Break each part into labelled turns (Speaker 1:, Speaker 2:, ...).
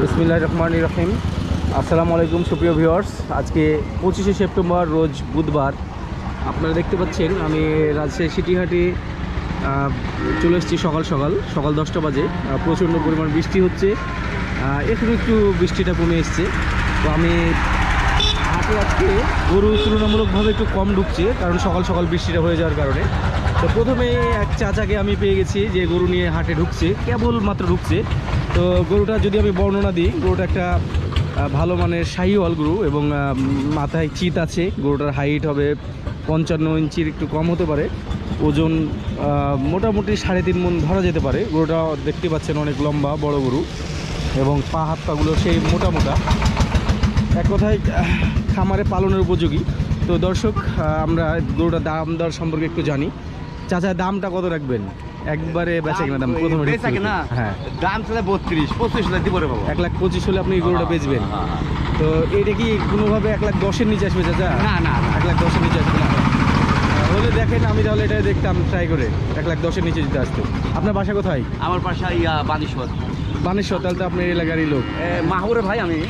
Speaker 1: বিসমিল্লাহ রহমান রহিম। আসসালামু আলাইকুম, সুপ্রিয় ভিউয়ার্স। আজকে পঁচিশে সেপ্টেম্বর, রোজ বুধবার। আপনারা দেখতে পাচ্ছেন, আমি রাজশাহী সিটিহাটে চলে এসেছি সকাল সকাল সকাল দশটা বাজে। প্রচণ্ড পরিমাণ বৃষ্টি হচ্ছে। এখন একটু বৃষ্টিটা কমে এসছে। তো আমি হাটে আজকে গরু তুলনামূলকভাবে একটু কম ঢুকছে, কারণ সকাল সকাল বৃষ্টিটা হয়ে যাওয়ার কারণে। তো প্রথমে এক চাচাকে আমি পেয়ে গেছি, যে গরু নিয়ে হাটে ঢুকছে কেবল মাত্র ঢুকছে। তো গরুটা যদি আমি বর্ণনা দিই, গরুটা একটা ভালো মানের শাহিওয়াল গরু এবং মাথায় চিত আছে। গরুটার হাইট হবে পঞ্চান্ন ইঞ্চির একটু কম হতে পারে। ওজন মোটামুটি সাড়ে তিন মন ধরা যেতে পারে। গরুটা দেখতে পাচ্ছেন অনেক লম্বা, বড় গরু এবং পা হাত পাগুলো সেই মোটা মোটা। এক কথায়, খামারে পালনের উপযোগী। তো দর্শক আমরা গরুটার দাম দর সম্পর্কে একটু জানি। চাচা, দামটা কত রাখবেন? একবারে বেচা কিনা দাম প্রথমে
Speaker 2: বেচা কিনা?
Speaker 1: হ্যাঁ।
Speaker 2: দাম ছিল বত্রিশ পঁচিশ হলে দিব রে বাবা।
Speaker 1: এক লাখ পঁচিশ হলে আপনি এই গরুটা বেচবেন। তো এটা কি কোনোভাবে এক লাখ দশের নিচে আসবে চাচা?
Speaker 2: না না
Speaker 1: এক লাখ দশের নিচে আসবে না। হলে দেখেন আমি তাহলে এটা দেখতাম ট্রাই করে। এক লাখ দশের নিচে যদি আসতো। আপনার বাসা কোথায়?
Speaker 2: আমার পাশে ইয়া বানেশ্বর
Speaker 1: বানেশ্বর তাহলে তো আপনার এলাকারই লোক।
Speaker 2: মাহুরে ভাই আমি।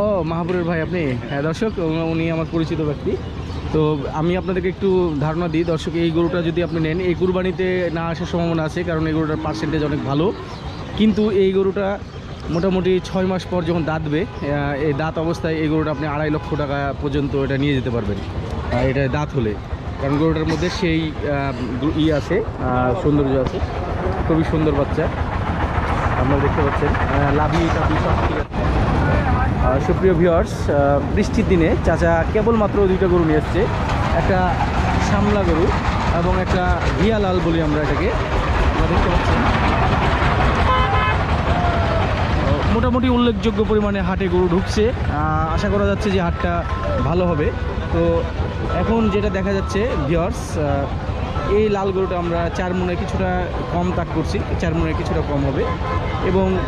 Speaker 1: ও মাহবুরের ভাই আপনি? হ্যাঁ দর্শক উনি আমার পরিচিত ব্যক্তি। তো আমি আপনাদেরকে একটু ধারণা দিই, দর্শক, এই গরুটা যদি আপনি নেন, এই কুরবানিতে না আসার সম্ভাবনা আছে, কারণ এই গরুটার পার্সেন্টেজ অনেক ভালো। কিন্তু এই গরুটা মোটামুটি ছয় মাস পর যখন দাঁতবে এই দাঁত অবস্থায় এই গরুটা আপনি আড়াই লক্ষ টাকা পর্যন্ত এটা নিয়ে যেতে পারবেন। এটা দাঁত হলে। কারণ গরুটার মধ্যে সেই ই আছে সৌন্দর্য আছে। খুবই সুন্দর বাচ্চা। আপনারা দেখতে পাচ্ছেন লাভি টাভি সব ঠিক আছে। সুপ্রিয় ভিউয়ার্স বৃষ্টির দিনে চাচা কেবলমাত্র দুইটা গরু নিয়ে এসছে। একটা সামলা গরু এবং একটা ভিয়ালাল বলি আমরা এটাকে। আপনারা দেখতে পাচ্ছেন। আহ, মোটামুটি উল্লেখযোগ্য পরিমাণে হাটে গরু ঢুকছে। আশা করা যাচ্ছে যে হাটটা ভালো হবে। তো এখন যেটা দেখা যাচ্ছে ভিওর্স এই লাল গরুটা আমরা চার মনে কিছুটা কম তাক করছি। চার মনে কিছুটা কম হবে। এবং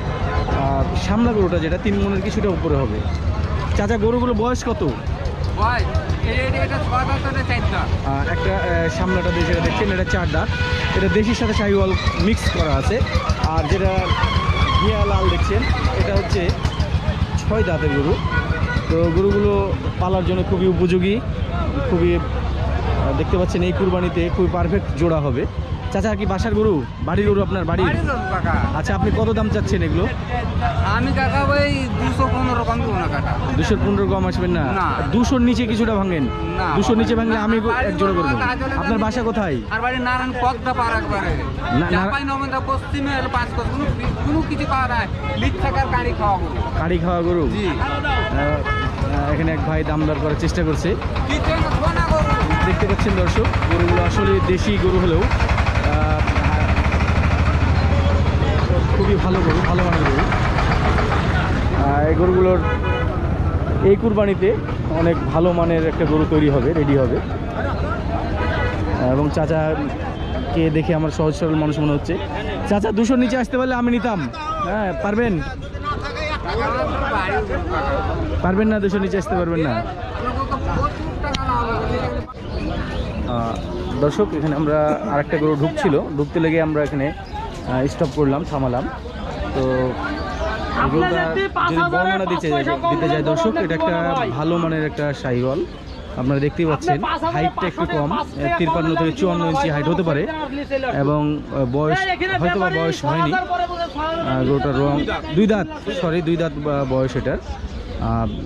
Speaker 1: সামলা গরুটা যেটা তিন মনের কিছুটা উপরে হবে। চাচা গরুগুলো বয়স কত? একটা সামলাটা দিয়ে যেটা দেখছেন এটা চার দাঁত। এটা দেশির সাথে শাহিওয়াল মিক্স করা আছে। আর যেটা ঘিয়া লাল দেখছেন এটা হচ্ছে ছয় দাঁতের গরু। তো গরুগুলো পালার জন্য খুবই উপযোগী খুবই দেখতে পাচ্ছেন এই কুরবানিতে খুবই পারফেক্ট জোড়া হবে। চাচা কি বাসার গরু? বাড়ির গরু আপনার বাড়ির? আচ্ছা আপনি কত দাম চাচ্ছেন এগুলো?
Speaker 2: আমি কাকা ওই দুশো পনেরো কম দেবো না কাকা।
Speaker 1: দুশোর পনেরো কম আসবেন না। দুশোর নিচে কিছুটা ভাঙেন। দুশোর নিচে ভাঙলে আমি
Speaker 2: না,
Speaker 1: এক জোড়া করব আপনার বাসা কোথায়?
Speaker 2: আর বাড়ি নারায়ণ পদ্মা পার একবারে। পশ্চিমে পাঁচ কোনো কিছু পাওয়া থাকার
Speaker 1: কাড়ি খাওয়া গরু। এখানে এক ভাই দাম দর করার চেষ্টা করছে। দেখতে পাচ্ছেন দর্শক গরুগুলো আসলে দেশি গরু হলেও খুবই ভালো গরু, ভালো মানের গরু। এই গরুগুলোর এই কুরবানিতে অনেক ভালো মানের একটা গরু তৈরি হবে রেডি হবে। এবং চাচাকে দেখে আমার সহজ সরল মানুষ মনে হচ্ছে। চাচা, দুশোর নিচে আসতে পারলে আমি নিতাম। হ্যাঁ পারবেন? পারবেন না, দুশোর নিচে আসতে পারবেন না। দর্শক, এখানে আমরা আরেকটা গরু ঢুকছিল। ঢুকতে লেগে আমরা এখানে স্টপ করলাম থামালাম। তো যদি বর্ণনা দিতে দিতে যাই দর্শক এটা একটা ভালো মানের একটা সাইওয়াল আপনারা দেখতেই পাচ্ছেন হাইটটা একটু কম তিরপান্ন থেকে চুয়ান্ন ইঞ্চি হাইট হতে পারে। এবং বয়স হয়তো বা বয়স হয়নি। আহ, গরুটার রং দুই দাঁত সরি দুই দাঁত বা বয়স এটার।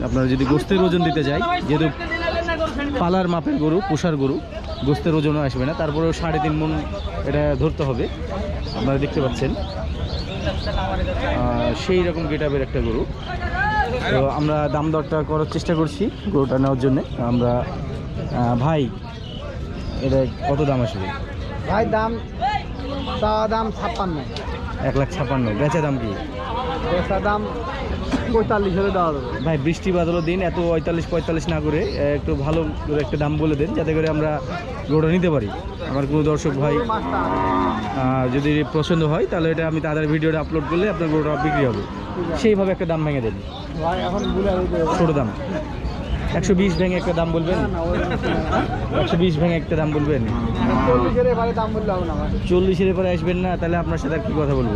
Speaker 1: আপনারা যদি গোস্তের ওজন দিতে যাই যেহেতু পালার মাপের গরু পোষার গরু গোস্তের ওজনও আসবে না তারপরেও সাড়ে তিন মন এটা ধরতে হবে। আপনারা দেখতে পাচ্ছেন। সেই রকম গেটাবের একটা গরু। তো আমরা দাম দরটা করার চেষ্টা করছি গরুটা নেওয়ার জন্যে। আমরা ভাই এটা কত দাম আসবে?
Speaker 3: ভাই দাম দাম ছাপ্পান্ন।
Speaker 1: এক লাখ ছাপ্পান্ন। বেচা দাম কি?
Speaker 3: বেচা দাম পঁয়তাল্লিশ হলে দেওয়া যাবে।
Speaker 1: ভাই বৃষ্টি বাদলও দিন এত পঁয়তাল্লিশ পঁয়তাল্লিশ না করে একটু ভালো একটা দাম বলে দেন যাতে করে আমরা গরুটা নিতে পারি। আমার কোনো দর্শক ভাই যদি পছন্দ হয় তাহলে এটা আমি তাদের ভিডিওটা আপলোড করলে আপনার গরুটা বিক্রি হবে। সেইভাবে একটা দাম ভেঙে দেন। ছোটো দাম। একশো বিশ ভেঙে একটা দাম বলবেন? একশো বিশ ভেঙে একটা দাম বলবেন?
Speaker 3: চল্লিশের
Speaker 1: পরে আসবেন না তাহলে আপনার সাথে আর কি কথা বলব?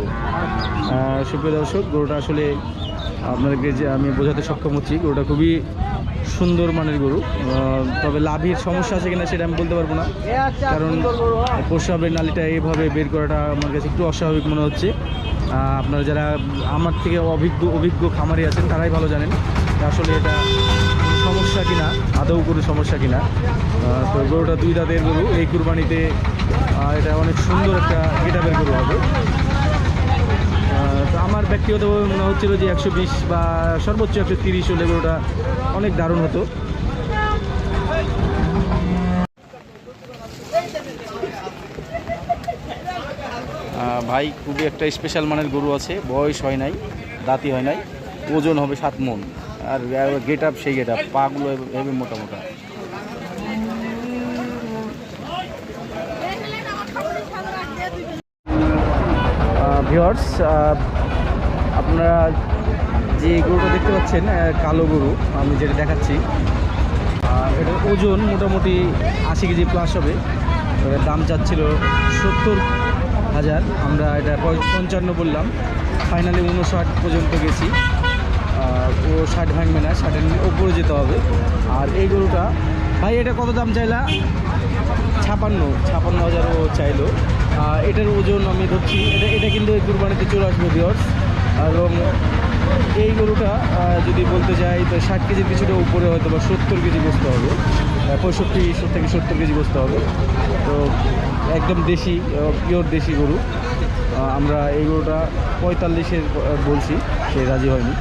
Speaker 1: সুপ্রিয় দর্শক গরুটা আসলে আপনাদেরকে যে আমি বোঝাতে সক্ষম হচ্ছি, গরুটা খুবই সুন্দর মানের গরু। তবে লাভির সমস্যা আছে কিনা সেটা আমি বলতে পারব না। কারণ প্রস্রাবের নালিটা এইভাবে বের করাটা আমার কাছে একটু অস্বাভাবিক মনে হচ্ছে। আপনারা যারা আমার থেকে অভিজ্ঞ অভিজ্ঞ খামারি আছেন, তারাই ভালো জানেন আসলে এটা সমস্যা কিনা, আদৌ কোনো সমস্যা কিনা। তো গরুটা দুই দাঁতের গরু, এই কুরবানিতে এটা অনেক সুন্দর একটা গেটাবের গরু হবে। আমার ব্যক্তিগতভাবে মনে হচ্ছিল যে একশো বিশ বা সর্বোচ্চ একশো তিরিশ হলে ওটা অনেক দারুণ হতো। ভাই খুবই একটা স্পেশাল মানের গরু আছে। বয়স হয় নাই দাঁতি হয় নাই ওজন হবে সাত মন। আর গেট আপ সেই গেট আপ পাগুলো হেবে মোটা মোটা। ভিওর্স আপনারা যে গরুটা দেখতে পাচ্ছেন কালো গরু, আমি যেটা দেখাচ্ছি এটার ওজন মোটামুটি আশি কেজি প্লাস হবে। এটার দাম চাচ্ছিল সত্তর হাজার। আমরা এটা পঞ্চান্ন বললাম। ফাইনালি উনষাট পর্যন্ত গেছি। ও ষাট ভাঙবে না, ষাটের ওপরে যেতে হবে। আর এই গরুটা, ভাই, এটা কত দাম চাইলা? ছাপান্ন ছাপান্ন হাজারও চাইলো। এটার ওজন আমি ধরছি, এটা এটা কিন্তু এই কুরবানিতে চলে আসবে বিয়র্স এবং এই গরুটা যদি বলতে যাই, তো ষাট কেজির কিছুটা উপরে হয়তো বা সত্তর কেজি বসতে হবে। পঁয়ষট্টি থেকে সত্তর কেজি বসতে হবে। তো একদম দেশি পিওর দেশি গরু। আমরা এই গরুটা পঁয়তাল্লিশের বলছি, সে রাজি হয়নি।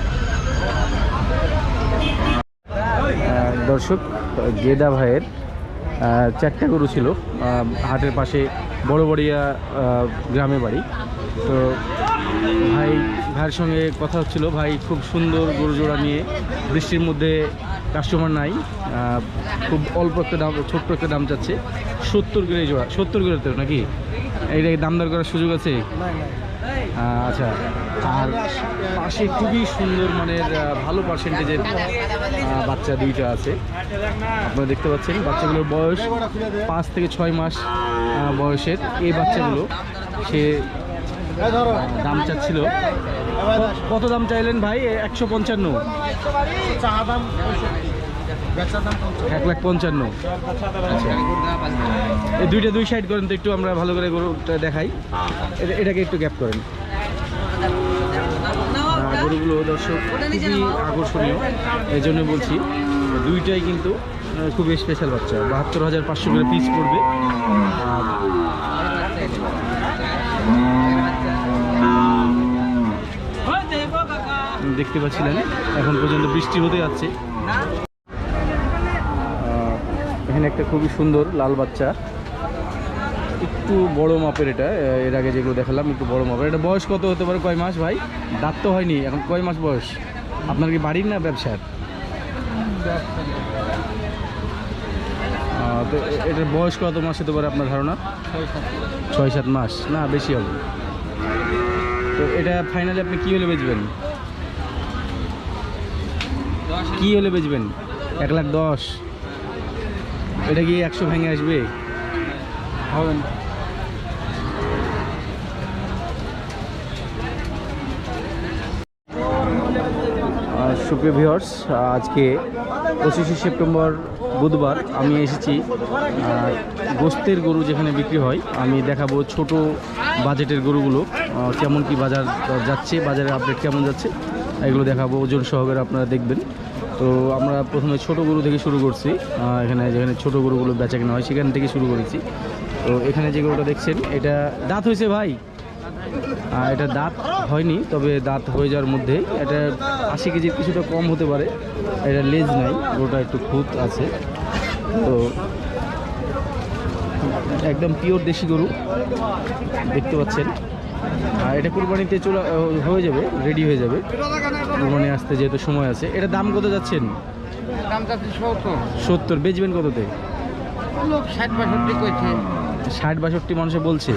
Speaker 1: দর্শক, গেদা ভাইয়ের চারটা গরু ছিল হাটের পাশে বড়বড়িয়া গ্রামে বাড়ি। তো ভাই ভাইয়ের সঙ্গে কথা হচ্ছিল। ভাই খুব সুন্দর গরু জোড়া নিয়ে বৃষ্টির মধ্যে কাস্টমার নাই। খুব অল্প একটা দাম ছোট্ট একটা দাম চাচ্ছে। সত্তর করে জোড়া সত্তর করে তো নাকি? এইটা কি দাম দর করার সুযোগ আছে? আচ্ছা। আর পাশে খুবই সুন্দর মানের ভালো পার্সেন্টেজের বাচ্চা দুইটা আছে। আপনারা দেখতে পাচ্ছেন বাচ্চাগুলোর বয়স পাঁচ থেকে ছয় মাস বয়সের। এই বাচ্চাগুলো সে দাম চাচ্ছিল। কত দাম চাইলেন ভাই? একশো পঞ্চান্ন। এক লাখ পঞ্চান্ন। আচ্ছা। এই দুইটা দুই সাইড করেন তো একটু আমরা ভালো করে গরুটা দেখাই। এটা- এটাকে একটু গ্যাপ করেন। গরুগুলো দর্শক খুবই আকর্ষণীয়। এই জন্য বলছি দুইটাই কিন্তু খুবই স্পেশাল বাচ্চা। বাহাত্তর হাজার পাঁচশো করে পিস পড়বে। দেখতে পাচ্ছিলেন এখন পর্যন্ত বৃষ্টি হতে যাচ্ছে। এখানে একটা খুবই সুন্দর লাল বাচ্চা। একটু বড় মাপের এটা এর আগে যেগুলো দেখালাম, একটু বড় মাপের। এটা বয়স কত হতে পারে কয় মাস ভাই? দাঁত তো হয়নি, এখন কয় মাস বয়স? আপনার কি বাড়ির না ব্যবসার? তো এটার বয়স কত মাস হতে পারে আপনার ধারণা? ছয় সাত মাস। না, বেশি হবে। তো এটা ফাইনালি আপনি কী হলে বেচবেন? কি হলে বেচবেন? এক লাখ দশ। এটা কি একশো ভেঙে আসবে?
Speaker 3: হবে
Speaker 1: সুপ্রিয় ভিউয়ার্স আজকে পঁচিশে সেপ্টেম্বর বুধবার আমি এসেছি গোস্তের গরু যেখানে বিক্রি হয়, আমি দেখাবো ছোট বাজেটের গরুগুলো কেমন কি বাজার যাচ্ছে, বাজারের আপডেট কেমন যাচ্ছে, এগুলো দেখাবো, ওজন সহকারে আপনারা দেখবেন। তো আমরা প্রথমে ছোট গরু থেকে শুরু করছি এখানে যেখানে ছোট গরুগুলো বেচা কেনা হয় সেখান থেকে শুরু করেছি। তো এখানে যে গরুটা দেখছেন, এটা দাঁত হয়েছে ভাই। এটা দাঁত হয়নি, তবে দাঁত হয়ে যাওয়ার মধ্যে এটা আশি কেজির কিছুটা কম হতে পারে। এটা লেজ নাই, গরুটা একটু খুঁত আছে। তো একদম পিওর দেশি গরু, দেখতে পাচ্ছেন। আর এটা কুরবানিতে চলে হয়ে যাবে রেডি হয়ে যাবে। কুরবানি আসতে যেহেতু সময় আছে। এটা দাম কত যাচ্ছেন?
Speaker 2: সত্তর।
Speaker 1: বেচবেন কততে?
Speaker 2: ষাট বাষট্টি
Speaker 1: মানুষে বলছে।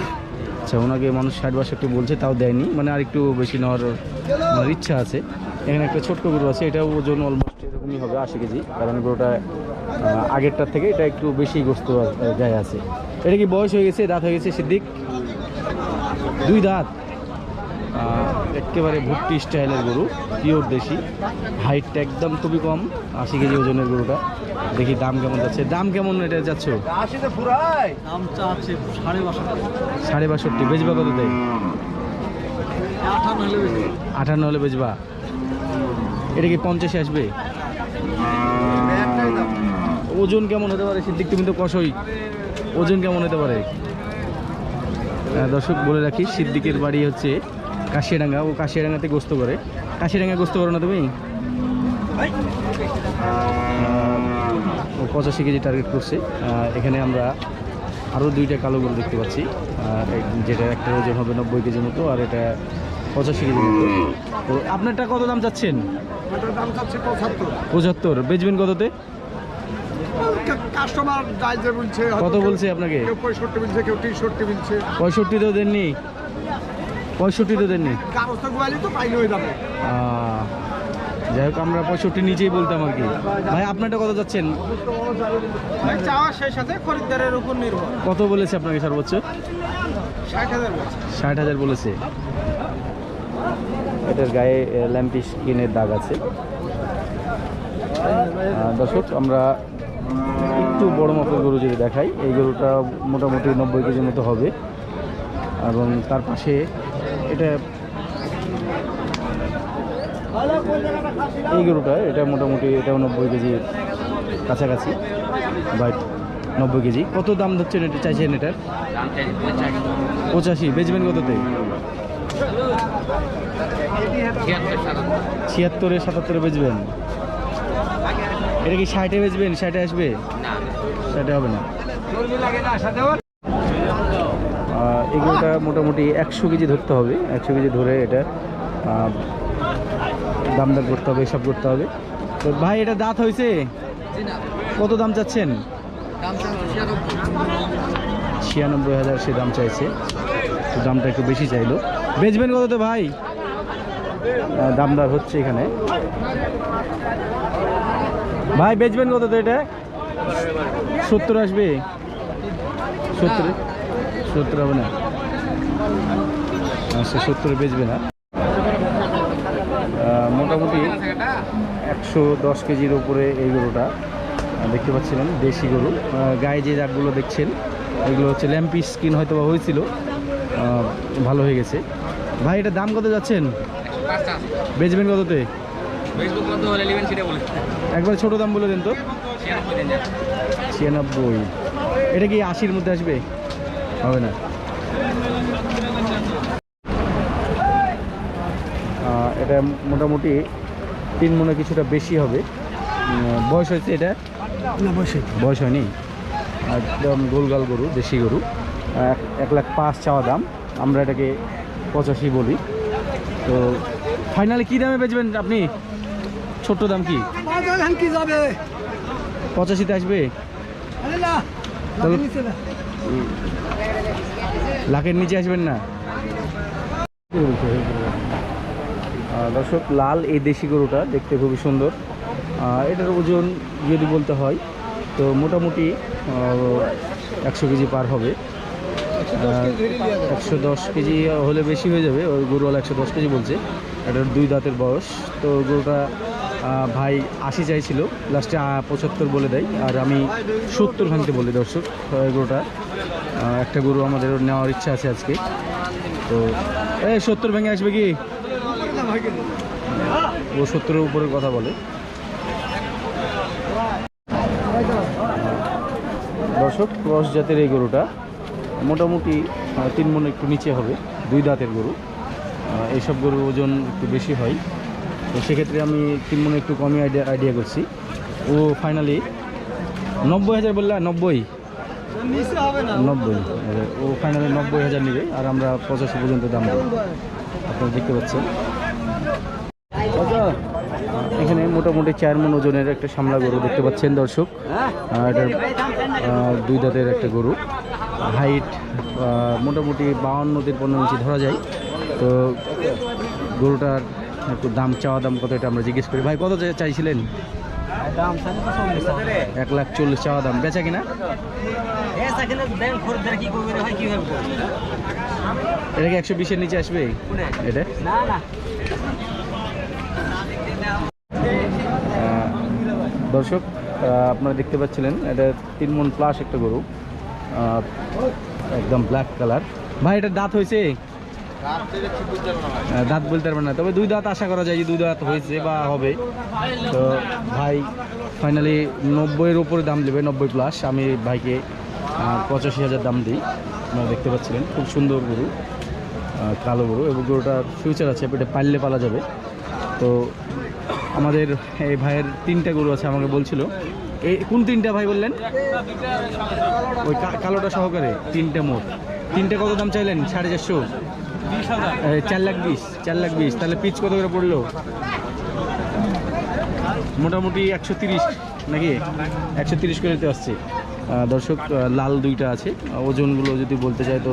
Speaker 1: আচ্ছা ওনাকে মানুষ ষাট বাষট্টি বলছে তাও দেয়নি। মানে আর একটু বেশি নেওয়ার ইচ্ছা আছে। এখানে একটা ছোট্ট গরু আছে এটাও ওজন অলমোস্ট এরকমই হবে আশি কেজি। কারণ গরুটা আগেরটার থেকে এটা একটু বেশি গোস্ত গায়ে আছে। এটা কি বয়স হয়ে গেছে দাঁত হয়ে গেছে সিদ্দিক দুই দাঁত। একেবারে ভুট্টি স্টাইলের গরু পিওর দেশি। হাইটটা একদম খুবই কম আশি কেজি ওজনের গরুটা। দেখি দাম কেমন যাচ্ছে। দাম কেমন এটা যাচ্ছ?
Speaker 3: সাড়ে বাষট্টি।
Speaker 1: বেচবা কত দেয়?
Speaker 3: আঠান্ন হলে
Speaker 1: বেচবা। এটা কি পঞ্চাশে আসবে? ওজন কেমন হতে পারে? সিদ্দিক তুমি তো কষই। ওজন কেমন হতে পারে? দর্শক বলে রাখি সিদ্দিকের বাড়ি হচ্ছে কাশিয়াডাঙ্গা ও কাশিয়াডাঙ্গাতে গোস্ত করে। কাশিয়াডাঙ্গা গোস্ত করো না তুমি? ও পঁচাশি কেজি টার্গেট করছে। এখানে আমরা আরও দুইটা কালো গরু দেখতে পাচ্ছি। যেটা একটা ওজন হবে নব্বই কেজি মতো আর এটা পঁচাশি কেজি মতো। তো আপনারটা কত দাম চাচ্ছেন?
Speaker 3: দাম চাচ্ছে পঁচাত্তর।
Speaker 1: পঁচাত্তর। বেচবেন কততে?
Speaker 3: কাস্টমার যাই যে বলছে
Speaker 1: কত বলছে আপনাকে?
Speaker 3: কেউ পঁয়ষট্টি বলছে কেউ তিনষট্টি বলছে।
Speaker 1: পঁয়ষট্টি তো দেননি পঁয়ষট্টি তো দেননি?
Speaker 3: কাগজ তো গোয়ালি তো পাইলে হয়ে যাবে।
Speaker 1: যাই হোক আমরা পঁয়ষট্টি নিচেই বলতাম আর কি। ভাই আপনারটা কত যাচ্ছেন?
Speaker 2: চাওয়া সেই সাথে খরিদ্দারের উপর নির্ভর।
Speaker 1: কত বলেছে আপনাকে সর্বোচ্চ?
Speaker 2: ষাট হাজার
Speaker 1: ষাট হাজার বলেছে। এটার গায়ে ল্যাম্পি স্কিনের দাগ আছে। দর্শক আমরা একটু বড় মাপের গরু যদি দেখাই, এই গরুটা মোটামুটি নব্বই কেজির মতো হবে। এবং তার পাশে এটা এই গরুটা, এটা মোটামুটি এটাও নব্বই কেজি কাছাকাছি বাট নব্বই কেজি। কত দাম ধরছেন এটা, চাইছেন এটার? পঁচাশি, বেচবেন কততে? ছিয়াত্তরে সাতাত্তরে বেচবেন। এটা কি ষাটে বেচবেন? ষাটে আসবে? ষাটে হবে না। এগুলোটা মোটামুটি একশো কেজি ধরতে হবে। একশো কেজি ধরে এটা আহ, দাম দাম করতে হবে সব করতে হবে। তো ভাই এটা দাঁত হয়েছে? কত দাম চাচ্ছেন? ছিয়ানব্বই হাজার সে দাম চাইছে। তো দামটা একটু বেশি চাইলো। বেচবেন কত তো ভাই? দামদার হচ্ছে এখানে। ভাই বেচবেন কত তো এটা? সত্তর আসবে? সত্তর? সত্তর হবে না। আচ্ছা সত্তর বেচবে না। মোটামুটি একশো দশ কেজির উপরে এই গরুটা দেখতে পাচ্ছিলেন দেশি গরু। গায়ে যে দাগগুলো দেখছেন এগুলো হচ্ছে ল্যাম্পি স্কিন হয়তো বা হয়েছিল। ভালো হয়ে গেছে। ভাই এটা দাম কত যাচ্ছেন? বেচবেন কততে? একবার ছোট দাম বলে দেন তো। ছিয়ানব্বই। এটা কি আশির মধ্যে আসবে? হবে না। এটা মোটামুটি তিন মনে কিছুটা বেশি হবে। বয়স হয়েছে এটা?
Speaker 3: না বসে
Speaker 1: বয়স হয়নি? একদম গোলগাল গরু দেশি গরু। এক লাখ পাঁচ চাওয়া দাম। আমরা এটাকে পঁচাশি বলি। তো ফাইনালি কী দামে বেচবেন আপনি? ছোট্ট দাম কি?
Speaker 3: বাজার কি যাবে?
Speaker 1: পঁচাশিতে আসবে। লাখের নিচে আসবেন না? দর্শক লাল এই দেশি গরুটা দেখতে খুবই সুন্দর। এটার ওজন যদি বলতে হয় তো মোটামুটি একশো কেজি পার হবে। একশো দশ কেজি হলে বেশি হয়ে যাবে ওই গরুওয়ালা একশো দশ কেজি বলছে। এটার দুই দাঁতের বয়স। তো গরুটা ভাই আশি চাইছিল। লাস্টে পঁচাত্তর বলে দেয়। আর আমি সত্তর ভাঙতে বলি দর্শক গরুটা। একটা গরু আমাদের নেওয়ার ইচ্ছা আছে আজকে। তো, এই সত্তর ভেঙে আসবে কি? ও সত্তরের উপরের কথা বলে। দর্শক, ক্রস জাতের এই গরুটা মোটামুটি তিন মন একটু নিচে হবে, দুই দাঁতের গরু। এইসব গরুর ওজন একটু বেশি হয়। তো সেক্ষেত্রে আমি তিন মনে একটু কমই আইডিয়া আইডিয়া করছি। ও ফাইনালি নব্বই হাজার বললা নব্বই? নব্বই। ও ফাইনালি নব্বই হাজার নেবে আর আমরা পঁচাশি পর্যন্ত দাম দেবো। আপনারা দেখতে পাচ্ছেন। এখানে মোটামুটি চার মন ওজনের একটা সামলা গরু দেখতে পাচ্ছেন দর্শক। এটার দুই দাঁতের একটা গরু। হাইট মোটামুটি বাউন্ন তিপ্পান্ন ইঞ্চি ধরা যায়। তো গরুটার একটু দাম চাওয়া দাম কত এটা আমরা জিজ্ঞেস করি। ভাই কত চাইছিলেন। এক লাখ চল্লিশ চাওয়া দাম। বেচা কিনা? এটা কি একশো বিশের নিচে আসবে? এটা? দর্শক আপনারা দেখতে পাচ্ছিলেন এটা তিন মন প্লাস একটা গরু। একদম ব্ল্যাক কালার ভাই এটা দাঁত হয়েছে? দাঁত বলতে পারবেন না। তবে দুই দাঁত আশা করা যায় যে দুই দাঁত হয়েছে বা হবে। তো ভাই ফাইনালি নব্বইয়ের উপরে দাম দেবে নব্বই প্লাস আমি ভাইকে পঁচাশি হাজার দাম দিই। আপনারা দেখতে পাচ্ছিলেন, খুব সুন্দর গরু কালো গরু। এবং গরুটার ফিউচার আছে এটা পাললে পালা যাবে। তো আমাদের এই ভাইয়ের তিনটা গরু আছে, আমাকে বলছিল। এই কোন তিনটা ভাই বললেন? ওই কালোটা সহকারে, তিনটে মোট। তিনটে কত দাম চাইলেন? সাড়ে চারশো? চার লাখ বিশ, চার লাখ বিশ। তাহলে পিচ কত করে পড়ল? মোটামুটি একশো তিরিশ নাকি? একশো তিরিশ করে আসছে। দর্শক লাল দুইটা আছে। ওজনগুলো যদি বলতে চাই তো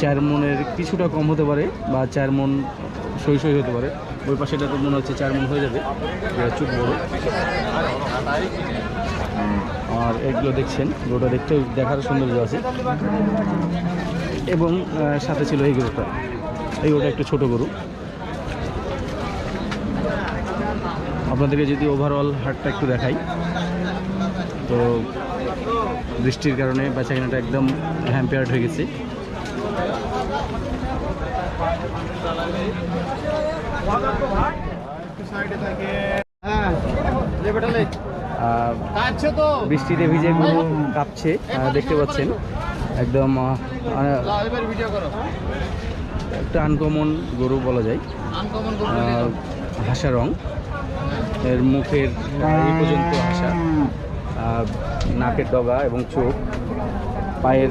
Speaker 1: চার মনের কিছুটা কম হতে পারে বা চার মন সই সই হতে পারে। ওই পাশেটা তো মনে হচ্ছে চার মন হয়ে যাবে। চুপ বড়। আর এগুলো দেখছেন গরুটা দেখতেও দেখার সৌন্দর্য আছে। এবং সাথে ছিল এই গরুটা এই গরুটা একটা ছোট গরু। আপনাদেরকে যদি ওভারঅল হাটটা একটু দেখাই, তো বৃষ্টির কারণে বেচাকেনাটা একদম হ্যাম্পেয়ার্ড হয়ে গেছে। বৃষ্টিতে ভিজে গরু কাঁপছে দেখতে পাচ্ছেন। একদম
Speaker 3: ভিডিও করো
Speaker 1: একটা আনকমন গরু বলা যায়। হাসা রং। এর মুখের এই পর্যন্ত হাসা। নাকের ডগা এবং চোখ। পায়ের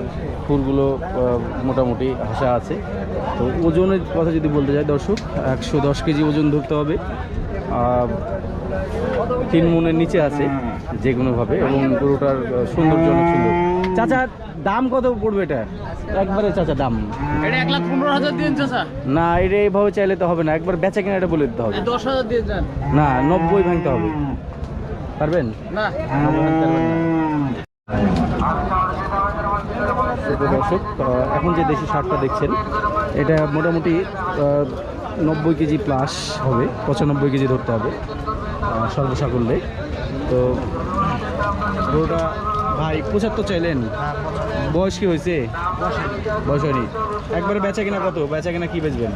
Speaker 1: আহ, মোটামুটি হাসা আছে। তো ওজনের কথা যদি বলতে যাই দর্শক একশো দশ কেজি ওজন ধরতে হবে। তিন মনের নিচে আছে যে কোনোভাবে এবং গরুটার সৌন্দর্য অনেক সুন্দর। চাচা দাম কত পড়বে এটা? একবারে চাচা দাম।
Speaker 3: এটা এক লাখ পনেরো হাজার দিন চাচা।
Speaker 1: না এটা এইভাবে চাইলে তো হবে না। একবার বেচা কিনা এটা বলে দিতে হবে।
Speaker 3: দশ হাজার দিয়ে যান
Speaker 1: না নব্বই ভাঙতে হবে। পারবেন?
Speaker 3: না।
Speaker 1: দর্শক এখন যে দেশি শার্টটা দেখছেন এটা মোটামুটি নব্বই কেজি প্লাস হবে। পঁচানব্বই কেজি ধরতে হবে সর্বসাকুল্যে। তো গরুটা ভাই, পঁচাত্তর চাইলেন? বয়স কি হয়েছে? বয়স হয়নি একবারে বেচা কিনা কত? বেচা কিনা কি বেচবেন?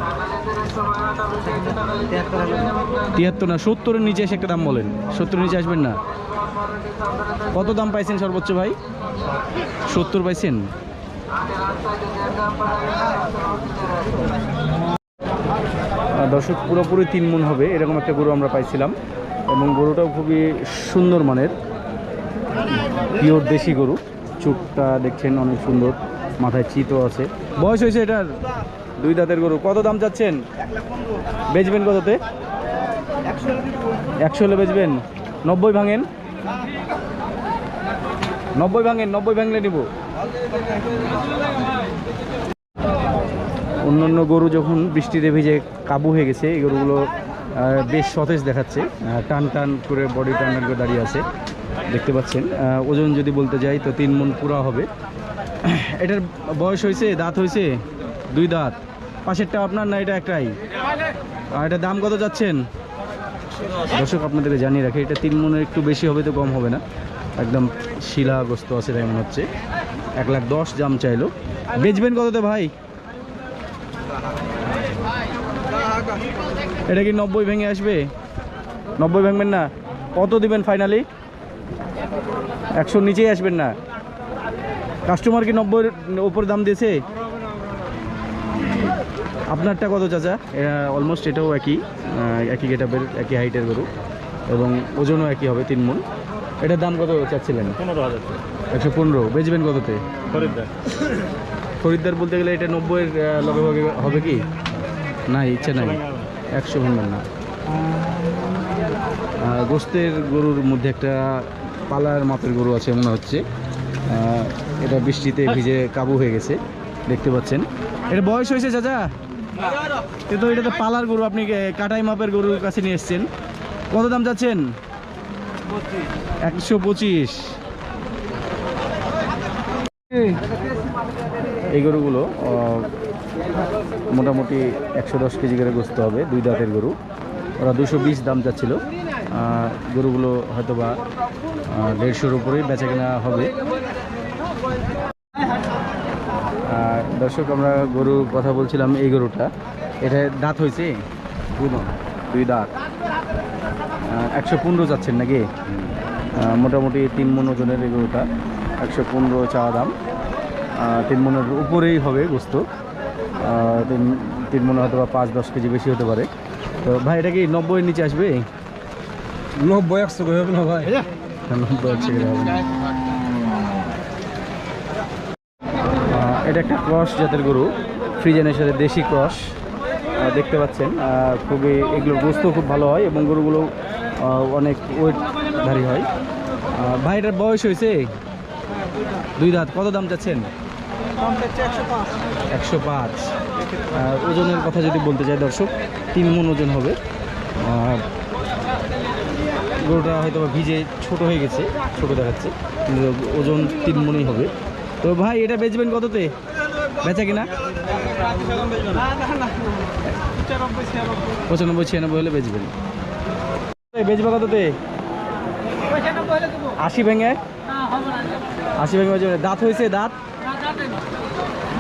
Speaker 1: তিয়াত্তর না, সত্তরের নিচে এসে একটা দাম বলেন। সত্তরের নিচে আসবেন না? কত দাম পাইছেন সর্বোচ্চ ভাই? সত্তর পাইছেন? দর্শক, পুরোপুরি তিন মন হবে। এরকম একটা গরু আমরা পাইছিলাম। এবং গরুটাও খুবই সুন্দর মানের। পিওর দেশি গরু। চোখটা দেখছেন অনেক সুন্দর, মাথায় চিতও আছে। বয়স হয়েছে এটার? দুই দাঁতের গরু। কত দাম চাচ্ছেন? বেচবেন কততে? একশো হলে বেচবেন। নব্বই ভাঙেন। নব্বই ভাঙেন, নব্বই ভাঙলে নিব। অন্যান্য গরু যখন বৃষ্টিতে ভিজে কাবু হয়ে গেছে, এই গরুগুলো বেশ সতেজ দেখাচ্ছে। টান টান করে বডি টান টান করে দাঁড়িয়ে আছে। দেখতে পাচ্ছেন। ওজন যদি বলতে যাই, তো তিন মন পুরা হবে। এটার বয়স হয়েছে, দাঁত হয়েছে, দুই দাঁত। পাশেরটা আপনার না, এটা একটাই? আর এটার দাম কত যাচ্ছেন? দর্শক, আপনাদেরকে জানিয়ে রাখি, এটা তিন মনের একটু বেশি হবে তো কম হবে না। একদম শিলাগ্রস্ত আছে, তাই মনে হচ্ছে। এক লাখ দশ দাম চাইলো। বেচবেন কততে ভাই? এটা কি নব্বই ভেঙে আসবে? নব্বই ভাঙবেন না। কত দিবেন ফাইনালি একশোর নিচেই আসবেন না। কাস্টমার কি নব্বইয়ের ওপর দাম দিয়েছে? আপনারটা কত চাচা? অলমোস্ট এটাও একই একই গেটাপের একই হাইটের গরু এবং ওজনও একই হবে তিন মন এটার দাম কত চাচ্ছিলেন?
Speaker 3: পনেরো হাজার।
Speaker 1: একশো পনেরো। বেচবেন কততে?
Speaker 3: খরিদ্দার
Speaker 1: খরিদ্দার বলতে গেলে এটা নব্বইয়ের লগে হবে কি? না ইচ্ছে নাই। একশো ভাঙবেন না। গোস্তের গরুর মধ্যে একটা পালার মাপের গরু আছে মনে হচ্ছে। এটা বৃষ্টিতে ভিজে কাবু হয়ে গেছে দেখতে পাচ্ছেন। এটা বয়স হয়েছে চাচা? কিন্তু এটা তো পালার গরু আপনি কাটাই মাপের গরুর কাছে নিয়ে এসছেন। কত দাম যাচ্ছেন একশো পঁচিশ। এই গরুগুলো মোটামুটি একশো দশ কেজি করে গোস্ত হবে, দুই দাঁতের গরু। ওরা দুশো বিশ দাম যাচ্ছিল গরুগুলো হয়তো বা দেড়শোর উপরেই বেচা কেনা হবে দর্শক, আমরা গরু কথা বলছিলাম এই গরুটা। এটা দাঁত হয়েছে? দুই দাঁত। একশো পনেরো যাচ্ছেন নাকি? মোটামুটি তিন মন ওজনের এই গরুটা। একশো পনেরো চাওয়া দাম। তিন মনের উপরেই হবে গোস্ত। তিন তিন মনে হয়তো বা পাঁচ দশ কেজি বেশি হতে পারে। তো ভাই এটা কি নব্বইয়ের নিচে আসবে?
Speaker 3: নব্বই একশো করে হবে না ভাই?
Speaker 1: নব্বই হচ্ছে কি হবে। এটা একটা ক্রস জাতের গরু ফ্রিজেনের সাথে দেশি ক্রস দেখতে পাচ্ছেন। খুবই এগুলোর গোস্ত খুব ভালো হয় এবং গরুগুলো অনেক ওয়েটধারী হয়। ভাই এটার বয়স হয়েছে? দুই দাঁত কত দাম চাচ্ছেন? একশো পাঁচ। ওজনের কথা যদি বলতে চাই দর্শক তিন মন ওজন হবে। গরুটা হয়তো বা ভিজে ছোট হয়ে গেছে ছোট দেখাচ্ছে কিন্তু ওজন তিন মনেই হবে। তো ভাই এটা বেচবেন কততে? বেচা কিনা? পঁচানব্বই ছিয়ানব্বই হলে বেচবেন। বেচবে কততে? আশি ভেঙে? আশি ভেঙে দাঁত হয়েছে দাঁত?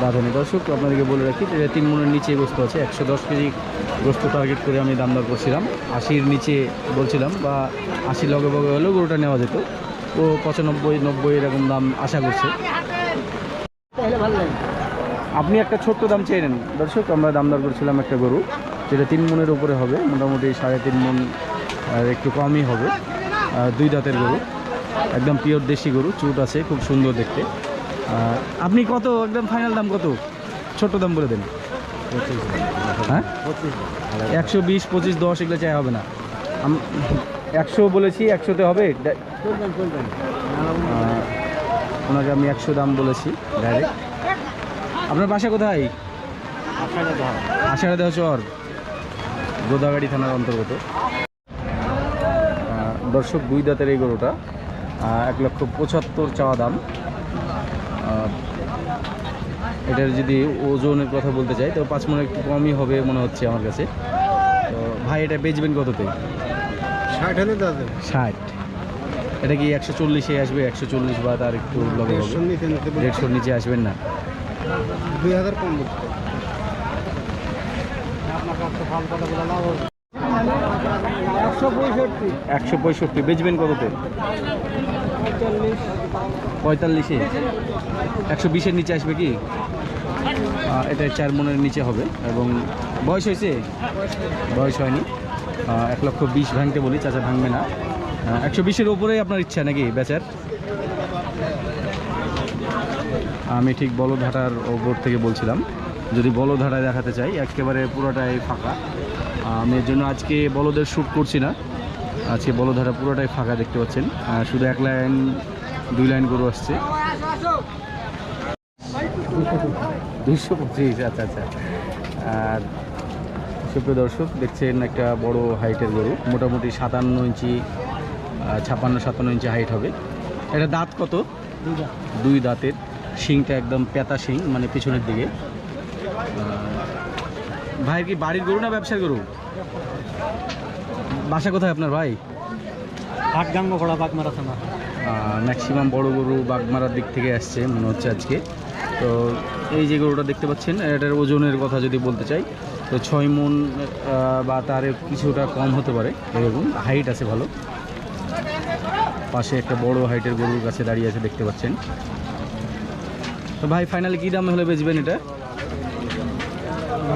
Speaker 1: হয়নি দর্শক, আপনাদেরকে বলে রাখি যে তিন মনের নিচে গোস্ত আছে। একশো দশ কেজি গোস্ত টার্গেট করে আমি দাম দর করছিলাম। আশির নিচে বলছিলাম বা আশি লগে বগে হলেও গরুটা নেওয়া যেত। ও পঁচানব্বই, নব্বই এরকম দাম আশা করছে। আপনি একটা ছোট্ট দাম চেয়ে নেন। দর্শক, আমরা দাম দর করছিলাম একটা গরু, যেটা তিন মনের উপরে হবে। মোটামুটি সাড়ে তিন মন একটু কমই হবে। দুই দাঁতের গরু। একদম পিওর দেশি গরু, চুট আছে, খুব সুন্দর দেখতে। আপনি কত? একদম ফাইনাল দাম কত? ছোট্ট দাম বলে দেন। হ্যাঁ? একশো বিশ, পঁচিশ, দশ এগুলো চাই, হবে না। একশো বলেছি, একশোতে হবে? ওনাকে আমি একশো দাম বলেছি ডাইরেক্ট আপনার বাসা কোথায়? আষাঢ়া দেহ চর। গোদাগাড়ি থানার অন্তর্গত। দর্শক, দুই দাঁতের এই গরুটা এক লক্ষ পঁচাত্তর চাওয়া দাম। এটার যদি ওজনের কথা বলতে চাই তো পাঁচ মনে একটু কমই হবে মনে হচ্ছে আমার কাছে। তো ভাই এটা বেচবেন কততে?
Speaker 3: ষাট হলে দাদা
Speaker 1: ষাট। এটা কি একশো চল্লিশে আসবে একশো চল্লিশ বা তার একটু লগে
Speaker 3: দেড়শোর নিচে
Speaker 1: আসবেন না?
Speaker 3: দুই হাজার কম একশো পঁয়ষট্টি।
Speaker 1: একশো পঁয়ষট্টি। বেচবেন কততে?
Speaker 3: পঁয়তাল্লিশ।
Speaker 1: একশো বিশের নিচে আসবে কি? এটা চার মনের নিচে হবে এবং বয়স হয়েছে? বয়স হয়নি। এক লক্ষ বিশ ভাঙতে বলি, চাচা ভাঙবে না। একশো বিশের ওপরেই আপনার ইচ্ছা নাকি বেচার? আমি ঠিক বলধাটার ওপর থেকে বলছিলাম। যদি বলধাটায় দেখাতে চাই, একেবারে পুরোটাই ফাঁকা। আমি এর জন্য আজকে বলদের শ্যুট করছি না। আজকে বলধারা পুরোটাই ফাঁকা দেখতে পাচ্ছেন। শুধু এক লাইন, দুই লাইন গরু আসছে। দুইশো পঁচিশ আচ্ছা আচ্ছা। আর সুপ্রিয় দর্শক, দেখছেন একটা বড় হাইটের গরু। মোটামুটি সাতান্ন ইঞ্চি ছাপান্ন সাতান্ন ইঞ্চি হাইট হবে। এটা দাঁত কত? দুই দাঁতের। শিংটা একদম পেতা শিং মানে পিছনের দিকে। ভাইয়ের কি বাড়ির গরু না ব্যবসার গরু? বাসা কোথায় আপনার ভাই?
Speaker 3: হাট গাঙ্গ ঘোড়া বাঘ মারা থানা
Speaker 1: ম্যাক্সিমাম বড় গরু বাগমারার দিক থেকে আসছে মনে হচ্ছে আজকে। তো এই যে গরুটা দেখতে পাচ্ছেন এটার ওজনের কথা যদি বলতে চাই তো ছয় মন বা তার কিছুটা কম হতে পারে এরকম। হাইট আছে ভালো। পাশে একটা বড় হাইটের গরুর কাছে দাঁড়িয়ে আছে দেখতে পাচ্ছেন। তো ভাই ফাইনালি কী দাম হলে বেচবেন এটা?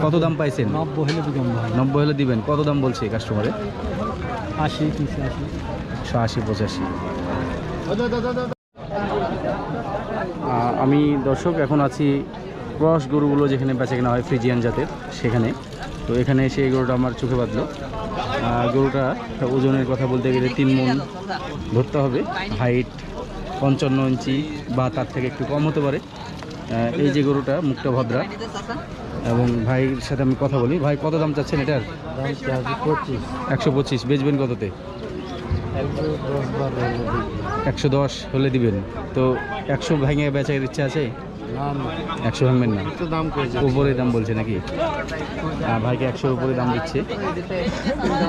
Speaker 1: কত দাম পাইছেন?
Speaker 3: নব্বই হলে বিকম
Speaker 1: নব্বই হলে দিবেন। কত দাম বলছে কাস্টমারে
Speaker 3: আশি তিনশো আশি।
Speaker 1: একশো আশি পঁচাশি। আমি দর্শক এখন আছি ক্রস গরুগুলো যেখানে বেচা কেনা হয় ফ্রিজিয়ান জাতের সেখানে। তো এখানে এসে এই গরুটা আমার চোখে বাঁধলো। গরুটা একটা ওজনের কথা বলতে গেলে তিন মন ধরতে হবে। হাইট পঞ্চান্ন ইঞ্চি বা তার থেকে একটু কম হতে পারে। এই যে গরুটা মুক্তা ভদ্রা। এবং ভাইয়ের সাথে আমি কথা বলি। ভাই, কত দাম চাচ্ছেন এটার? একশো পঁচিশ। বেচবেন কততে?
Speaker 3: একশো দশ
Speaker 1: হলে দিবেন। তো একশো ভেঙে বেচার ইচ্ছা আছে? একশো ভাঙবেন না। উপরে দাম বলছে নাকি? ভাইকে একশোর উপরে দাম দিচ্ছে।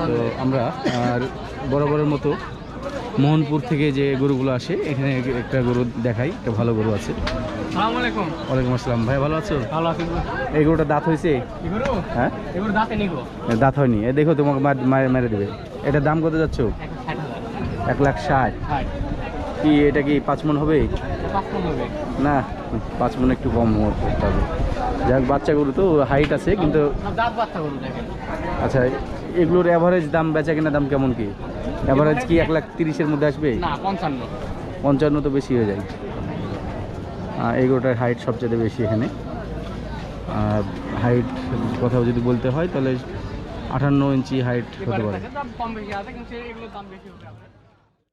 Speaker 1: তো আমরা আর বরাবরের মতো মোহনপুর থেকে যে গরুগুলো আসে এখানে একটা গরু দেখাই একটা ভালো গরু আছে। ওয়ালাইকুম আসসালাম। ভাই ভালো আছো?
Speaker 2: ভালো আছি
Speaker 1: এই গরুটা দাঁত হয়েছে? হ্যাঁ?
Speaker 2: দাঁতে
Speaker 1: হয়নি। এ দেখো তোমাকে মার- দেবে। এটার দাম কত যাচ্ছ? এক লাখ ষাট কি এটা কি পাঁচ মন হবে? না পাঁচ মন একটু কম করতে হবে যাক বাচ্চা গরু তো হাইট আছে কিন্তু আচ্ছা এগুলোর অ্যাভারেজ দাম বেচা কেনা দাম কেমন কি? অ্যাভারেজ কি এক লাখ তিরিশের মধ্যে আসবে?
Speaker 2: পঞ্চান্ন।
Speaker 1: পঞ্চান্ন তো বেশি হয়ে যায়। এগুলোটার হাইট সবচেয়ে বেশি এখানে। হাইট কথাও যদি বলতে হয় তাহলে আঠান্ন ইঞ্চি হাইট হতে পারে।